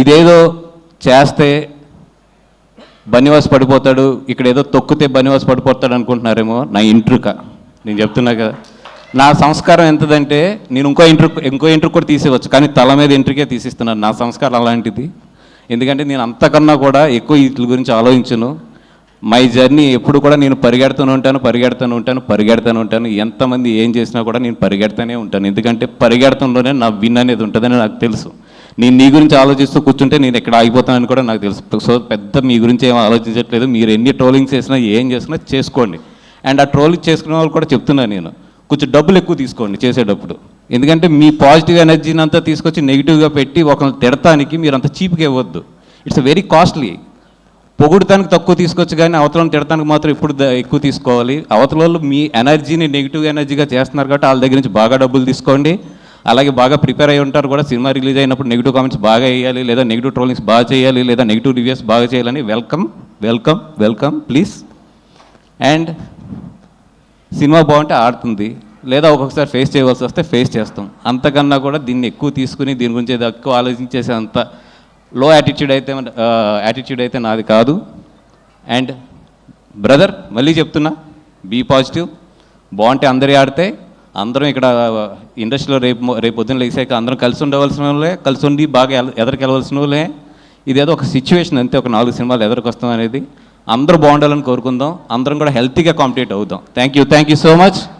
ఇదేదో చేస్తే బనివాస్ పడిపోతాడు ఇక్కడ ఏదో తొక్కితే బనివాస్ పడిపోతాడు అనుకుంటున్నారేమో నా ఇంట్రుక. నేను చెప్తున్నా కదా. నా సంస్కారం ఎంతదంటే నేను ఇంకో ఇంటర్ ఇంకో ఇంటర్ కూడా తీసేవచ్చు కానీ తల మీద ఇంటర్కే తీసిస్తున్నాను నా సంస్కారం అలాంటిది. ఎందుకంటే నేను అంతకన్నా కూడా ఎక్కువ వీటి గురించి ఆలోచించను. మై జర్నీ ఎప్పుడు కూడా నేను పరిగెడుతూనే ఉంటాను పరిగెడుతూనే ఉంటాను పరిగెడుతూనే ఉంటాను. ఎంతమంది ఏం చేసినా కూడా నేను పరిగెడుతూనే ఉంటాను. ఎందుకంటే పరిగెడతంలోనే నా విన్ అనేది ఉంటుందని నాకు తెలుసు. నేను నీ గురించి ఆలోచిస్తూ కూర్చుంటే నేను ఎక్కడ ఆగిపోతానని కూడా నాకు తెలుసు. సో పెద్ద మీ గురించి ఏం ఆలోచించట్లేదు. మీరు ఎన్ని ట్రోలింగ్స్ చేసినా ఏం చేసినా చేసుకోండి. అండ్ ఆ ట్రోలింగ్ చేసుకునే వాళ్ళు కూడా చెప్తున్నాను నేను. కొంచెం డబ్బులు ఎక్కువ తీసుకోండి చేసేటప్పుడు. ఎందుకంటే మీ పాజిటివ్ ఎనర్జీని అంతా తీసుకొచ్చి నెగిటివ్గా పెట్టి ఒకరిని తిడటానికి మీరు అంత చీప్గా ఇవ్వద్దు. It's very costly. పొగుడటానికి తక్కువ తీసుకోవచ్చు కానీ అవతలను తిడటానికి మాత్రం ఇప్పుడు ఎక్కువ తీసుకోవాలి. అవతల వాళ్ళు మీ ఎనర్జీని నెగిటివ్ ఎనర్జీగా చేస్తున్నారు కాబట్టి వాళ్ళ దగ్గర నుంచి బాగా డబ్బులు తీసుకోండి. అలాగే బాగా ప్రిపేర్ అయి ఉంటారు కూడా. సినిమా రిలీజ్ అయినప్పుడు నెగిటివ్ కామెంట్స్ బాగా వేయాలి లేదా నెగిటివ్ ట్రోలింగ్స్ బాగా చేయాలి లేదా నెగిటివ్ రివ్యూస్ బాగా చేయాలని welcome welcome welcome please. And cinema బాగుంటే ఆడుతుంది లేదా ఒక్కొక్కసారి ఫేస్ చేయవలసి వస్తే ఫేస్ చేస్తాం. అంతకన్నా కూడా దీన్ని ఎక్కువ తీసుకుని దీని గురించి ఎక్కువ ఆలోచించేసే అంత లో యాటిట్యూడ్ అయితే యాటిట్యూడ్ అయితే నాది కాదు. అండ్ బ్రదర్ మళ్ళీ చెప్తున్నా బీ పాజిటివ్. బాగుంటే అందరి ఆడితే అందరం ఇక్కడ ఇండస్ట్రీలో రేపు రేపు పొద్దున్న లేచాక అందరం కలిసి ఉండవలసిన వాళ్ళే కలిసి ఉండి బాగా ఎల- ఎదరికెళ్ళవలసిన వాళ్ళే. ఇదేదో ఒక సిచ్యువేషన్ అంతే ఒక నాలుగు సినిమాలు ఎదరికొస్తాం అనేది. అందరూ బాగుండాలని కోరుకుందాం. అందరం కూడా హెల్తీగా కాంపిటేట్ అవుదాం. Thank you thank you so much